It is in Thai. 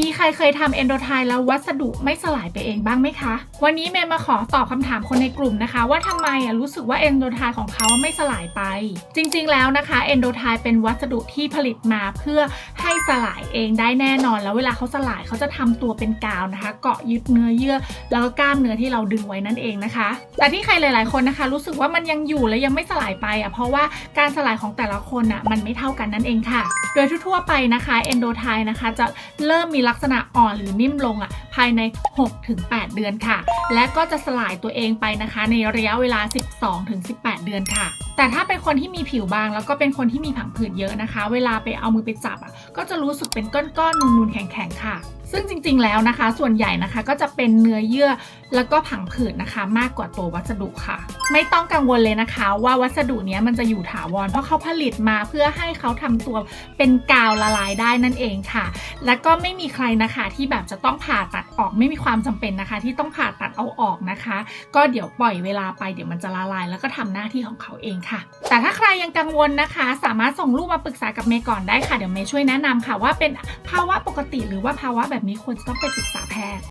มีใครเคยทำเอนโดไทแล้ววัสดุไม่สลายไปเองบ้างไหมคะ วันนี้เมย์มาขอตอบคำถามคนในกลุ่มนะคะ ว่าทำไมอะรู้สึกว่าเอนโดไทของเขาไม่สลายไป จริงๆแล้วนะคะเอนโดไทเป็นวัสดุที่ผลิตมาเพื่อให้สลายเองได้แน่นอน แล้วเวลาเขาสลายเขาจะทำตัวเป็นกาวนะคะ เกาะยึดเนื้อเยื่อ แล้วก็กล้ามเนื้อที่เราดึงไว้นั่นเองนะคะ แต่ที่ใครหลาย ๆคนนะคะ รู้สึกว่ามันยังอยู่และยังไม่สลายไปอะเพราะว่าการสลายของแต่ละคนอะมันไม่เท่ากันนั่นเองค่ะ โดยทั่วๆไปนะคะเอนโดไทนะคะจะเริ่มมีลักษณะอ่อนหรือนิ่มลงอะภายใน 6-8 เดือนค่ะ และก็จะสลายตัวเองไปนะคะ ในระยะเวลา 12-18 เดือนค่ะ แต่ถ้าเป็นคนที่มีผิวบาง แล้วก็เป็นคนที่มีผังผืดเยอะนะคะ เวลาไปเอามือไปจับอะก็จะรู้สึกเป็นก้อนๆนูนๆแข็งๆค่ะ ซึ่งจริงๆแล้วนะคะ ส่วนใหญ่นะคะก็จะเป็นเนื้อเยื่อแล้วก็ผังผืดนะคะ มากกว่าตัววัสดุค่ะ ไม่ต้องกังวลเลยนะคะ ว่าวัสดุนี้มันจะอยู่ถาวร เพราะเขาผลิตมาเพื่อให้เขาทำตัวเป็นกาวละลายได้นั่นเองค่ะ แล้วก็ไม่มีใครนะคะที่แบบจะต้องผ่าตัดออกไม่มีความจำเป็นนะคะ ที่ต้องผ่าตัดเอาออกนะคะ ก็เดี๋ยวปล่อยเวลาไปเดี๋ยวมันจะละลาย แล้วก็ทำหน้าที่ของเขาเองค่ะ แต่ถ้าใครยังกังวลนะคะ สามารถส่งรูปมาปรึกษากับเมย์ก่อนได้ค่ะเดี๋ยวเมย์ช่วยแนะนำค่ะ ว่าเป็นภาวะปกติหรือว่าภาวะแบบนี้ควรจะต้องไปปรึกษาแพทย์